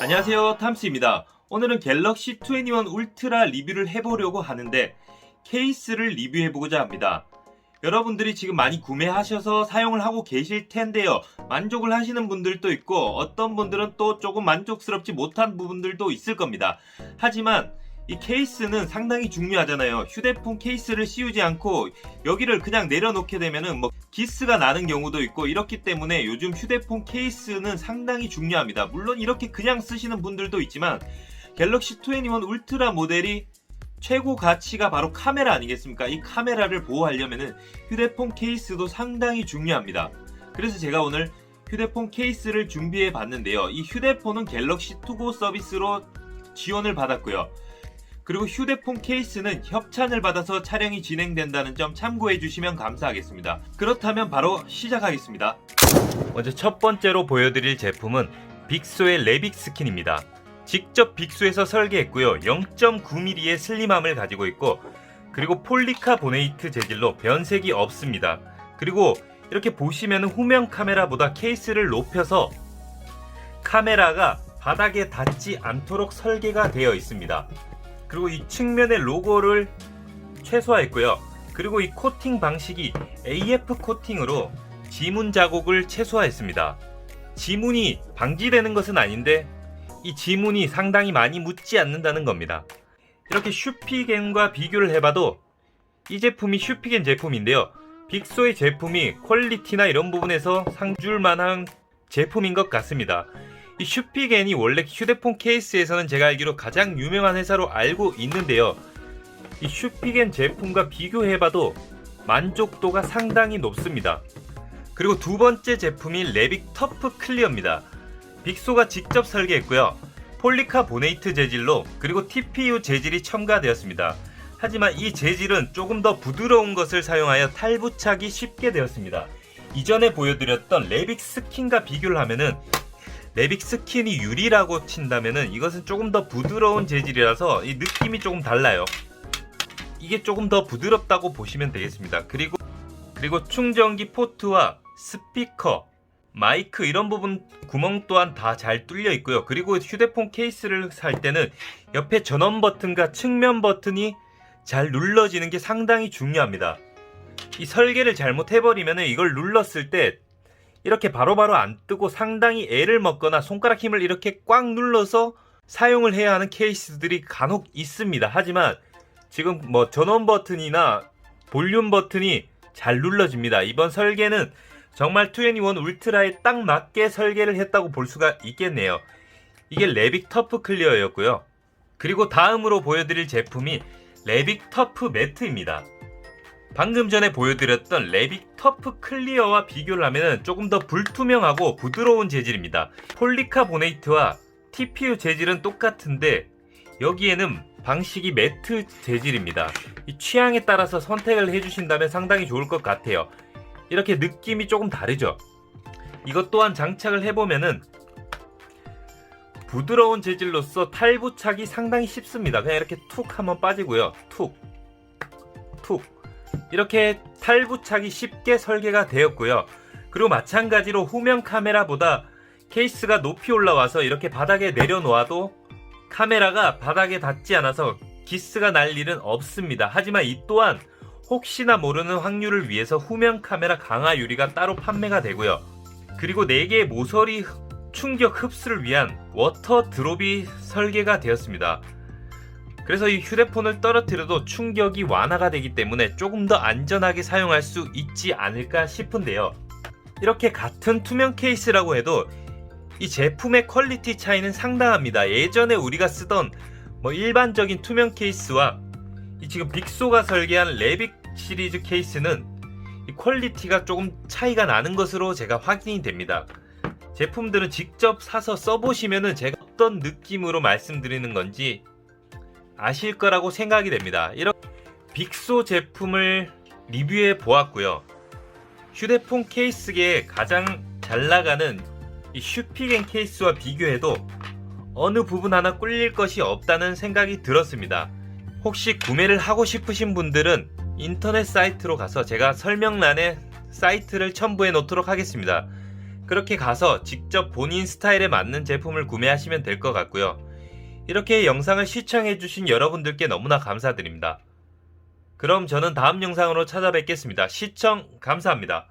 안녕하세요 탐스입니다. 오늘은 갤럭시 21 울트라 리뷰를 해보려고 하는데 케이스를 리뷰해보고자 합니다. 여러분들이 지금 많이 구매하셔서 사용을 하고 계실 텐데요. 만족을 하시는 분들도 있고 어떤 분들은 또 조금 만족스럽지 못한 부분들도 있을 겁니다. 하지만 이 케이스는 상당히 중요하잖아요 휴대폰 케이스를 씌우지 않고 여기를 그냥 내려놓게 되면은 뭐 기스가 나는 경우도 있고 이렇기 때문에 요즘 휴대폰 케이스는 상당히 중요합니다. 물론 이렇게 그냥 쓰시는 분들도 있지만 갤럭시 21 울트라 모델이 최고 가치가 바로 카메라 아니겠습니까? 이 카메라를 보호하려면은 휴대폰 케이스도 상당히 중요합니다. 그래서 제가 오늘 휴대폰 케이스를 준비해 봤는데요. 이 휴대폰은 갤럭시 투고 서비스로 지원을 받았고요. 그리고 휴대폰 케이스는 협찬을 받아서 촬영이 진행된다는 점 참고해 주시면 감사하겠습니다. 그렇다면 바로 시작하겠습니다. 먼저 첫 번째로 보여드릴 제품은 빅소의 레빅 스킨입니다. 직접 빅소에서 설계했고요. 0.9mm의 슬림함을 가지고 있고 그리고 폴리카보네이트 재질로 변색이 없습니다. 그리고 이렇게 보시면 후면 카메라보다 케이스를 높여서 카메라가 바닥에 닿지 않도록 설계가 되어 있습니다. 그리고 이 측면의 로고를 최소화했고요. 그리고 이 코팅 방식이 AF 코팅으로 지문 자국을 최소화했습니다. 지문이 방지되는 것은 아닌데 이 지문이 상당히 많이 묻지 않는다는 겁니다. 이렇게 슈피겐과 비교를 해봐도 이 제품이 슈피겐 제품인데요. 빅소의 제품이 퀄리티나 이런 부분에서 상줄 만한 제품인 것 같습니다. 이 슈피겐이 원래 휴대폰 케이스에서는 제가 알기로 가장 유명한 회사로 알고 있는데요. 이 슈피겐 제품과 비교해봐도 만족도가 상당히 높습니다. 그리고 두 번째 제품이 레빅 터프 클리어입니다. 빅소가 직접 설계했고요. 폴리카보네이트 재질로 그리고 TPU 재질이 첨가되었습니다. 하지만 이 재질은 조금 더 부드러운 것을 사용하여 탈부착이 쉽게 되었습니다. 이전에 보여드렸던 레빅 스킨과 비교를 하면은 레빅 스킨이 유리라고 친다면은 이것은 조금 더 부드러운 재질이라서 이 느낌이 조금 달라요. 이게 조금 더 부드럽다고 보시면 되겠습니다. 그리고 그리고 충전기 포트와 스피커, 마이크 이런 부분 구멍 또한 다 잘 뚫려 있고요. 그리고 휴대폰 케이스를 살 때는 옆에 전원 버튼과 측면 버튼이 잘 눌러지는 게 상당히 중요합니다. 이 설계를 잘못해버리면 이걸 눌렀을 때 이렇게 바로 바로 안 뜨고 상당히 애를 먹거나 손가락 힘을 이렇게 꽉 눌러서 사용을 해야 하는 케이스들이 간혹 있습니다. 하지만 지금 뭐 전원 버튼이나 볼륨 버튼이 잘 눌러집니다. 이번 설계는 정말 21 울트라에 딱 맞게 설계를 했다고 볼 수가 있겠네요. 이게 레빅 터프 클리어였고요. 그리고 다음으로 보여드릴 제품이 레빅 터프 매트입니다. 방금 전에 보여드렸던 레빅 터프 클리어와 비교를 하면 조금 더 불투명하고 부드러운 재질입니다. 폴리카보네이트와 TPU 재질은 똑같은데 여기에는 방식이 매트 재질입니다. 이 취향에 따라서 선택을 해주신다면 상당히 좋을 것 같아요. 이렇게 느낌이 조금 다르죠. 이것 또한 장착을 해보면은 부드러운 재질로서 탈부착이 상당히 쉽습니다. 그냥 이렇게 툭 한번 빠지고요. 툭, 툭. 이렇게 탈부착이 쉽게 설계가 되었고요. 그리고 마찬가지로 후면 카메라보다 케이스가 높이 올라와서 이렇게 바닥에 내려놓아도 카메라가 바닥에 닿지 않아서 기스가 날 일은 없습니다. 하지만 이 또한 혹시나 모르는 확률을 위해서 후면 카메라 강화 유리가 따로 판매가 되고요. 그리고 4개의 모서리 충격 흡수를 위한 워터 드롭이 설계가 되었습니다. 그래서 이 휴대폰을 떨어뜨려도 충격이 완화가 되기 때문에 조금 더 안전하게 사용할 수 있지 않을까 싶은데요. 이렇게 같은 투명 케이스라고 해도 이 제품의 퀄리티 차이는 상당합니다. 예전에 우리가 쓰던 뭐 일반적인 투명 케이스와 이 지금 빅소가 설계한 레빅 시리즈 케이스는 이 퀄리티가 조금 차이가 나는 것으로 제가 확인이 됩니다. 제품들은 직접 사서 써보시면은 제가 어떤 느낌으로 말씀드리는 건지 아실 거라고 생각이 됩니다. 이렇게 빅소 제품을 리뷰해 보았고요. 휴대폰 케이스계에 가장 잘 나가는 이 슈피겐 케이스와 비교해도 어느 부분 하나 꿀릴 것이 없다는 생각이 들었습니다. 혹시 구매를 하고 싶으신 분들은 인터넷 사이트로 가서 제가 설명란에 사이트를 첨부해 놓도록 하겠습니다. 그렇게 가서 직접 본인 스타일에 맞는 제품을 구매하시면 될 것 같고요. 이렇게 영상을 시청해주신 여러분들께 너무나 감사드립니다. 그럼 저는 다음 영상으로 찾아뵙겠습니다. 시청 감사합니다.